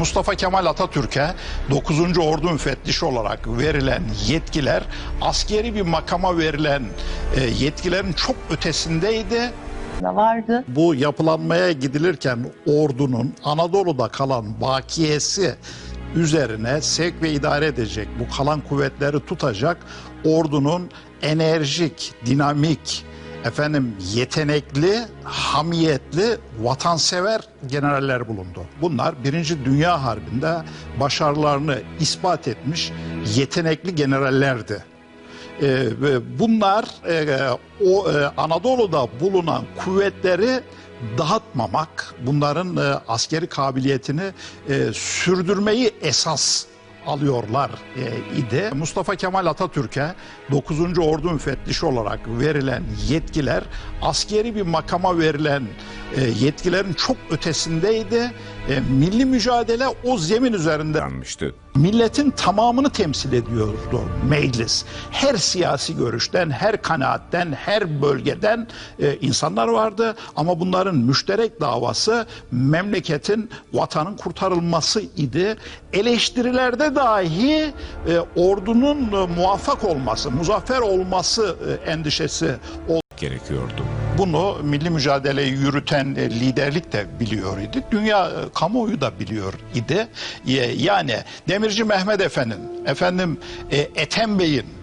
Mustafa Kemal Atatürk'e 9. Ordu müfettişi olarak verilen yetkiler askeri bir makama verilen e, yetkilerin çok ötesindeydi. vardı. Bu yapılanmaya gidilirken ordunun Anadolu'da kalan bakiyesi üzerine sevk ve idare edecek bu kalan kuvvetleri tutacak ordunun enerjik, dinamik, efendim yetenekli, hamiyetli, vatansever generaller bulundu. Bunlar Birinci Dünya Harbi'nde başarılarını ispat etmiş yetenekli generallerdi. Ee, bunlar e, o e, Anadolu'da bulunan kuvvetleri dağıtmamak, bunların e, askeri kabiliyetini e, sürdürmeyi esas alıyorlar e, idi. Mustafa Kemal Atatürk'e 9. Ordu müfettişi olarak verilen yetkiler askeri bir makama verilen yetkilerin çok ötesindeydi. E, milli mücadele o zemin üzerinde yanmıştı. milletin tamamını temsil ediyordu meclis. Her siyasi görüşten, her kanaatten, her bölgeden e, insanlar vardı ama bunların müşterek davası memleketin, vatanın kurtarılması idi. Eleştirilerde dahi e, ordunun e, muvaffak olması, muzaffer olması e, endişesi gerekiyordu. Bunu milli mücadeleyi yürüten e, liderlik de biliyor idi. Dünya e, kamuoyu da biliyor idi. Yani Demirci Mehmet Efe'nin, efendim e, Ethem Bey'in,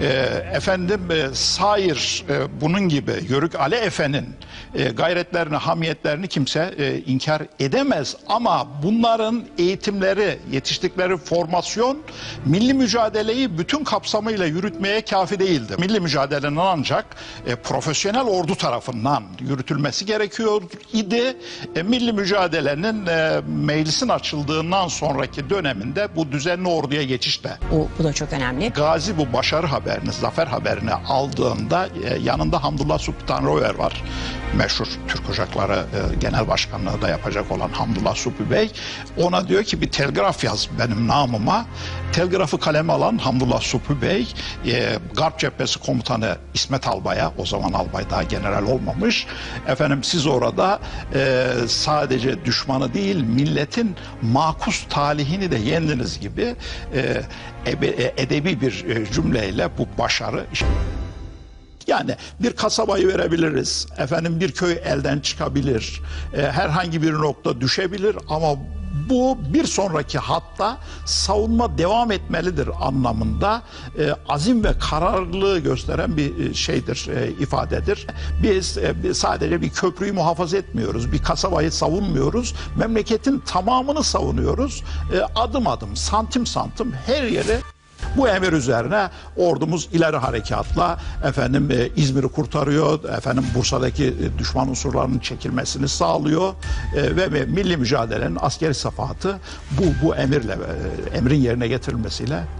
e, efendim e, Sair e, bunun gibi Yörük Ali Efe'nin e, gayretlerini, hamiyetlerini kimse e, inkar edemez. Ama bunların eğitimleri, yetiştikleri formasyon milli mücadeleyi bütün kapsamıyla yürütmeye kafi değildi. Milli mücadelenin ancak e, profesyonel ordu tarafından yürütülmesi gerekiyor idi. E, milli mücadelenin e, meclisin açıldığından sonraki döneminde bu düzenli orduya geçişte O, bu da çok önemli. Gazi bu başarı haberini, zafer haberini aldığında e, yanında Hamdullah Sultan Rover var. Meşhur Türk Ocakları e, Genel Başkanlığı da yapacak olan Hamdullah Supi Bey. Ona diyor ki bir telgraf yaz benim namıma. Telgrafı kaleme alan Hamdullah Supi Bey, e, Garp Cephesi Komutanı İsmet Albay'a, o zaman albay daha general olmamış. Efendim siz orada e, sadece düşmanı değil milletin makus talihini de yendiniz gibi e, e, edebi bir e, cümleyle bu başarı yani bir kasabayı verebiliriz. Efendim bir köy elden çıkabilir. e, herhangi bir nokta düşebilir ama bu bir sonraki hatta savunma devam etmelidir anlamında e, azim ve kararlılığı gösteren bir e, şeydir, e, ifadedir. Biz, e, sadece bir köprüyü muhafaza etmiyoruz, bir kasabayı savunmuyoruz. Memleketin tamamını savunuyoruz. E, adım adım, santim santim her yere bu emir üzerine ordumuz ileri harekatla efendim e, İzmir'i kurtarıyor, efendim Bursa'daki e, düşman unsurlarının çekilmesini sağlıyor e, ve, ve milli mücadelenin askeri safahatı bu bu emirle e, emrin yerine getirilmesiyle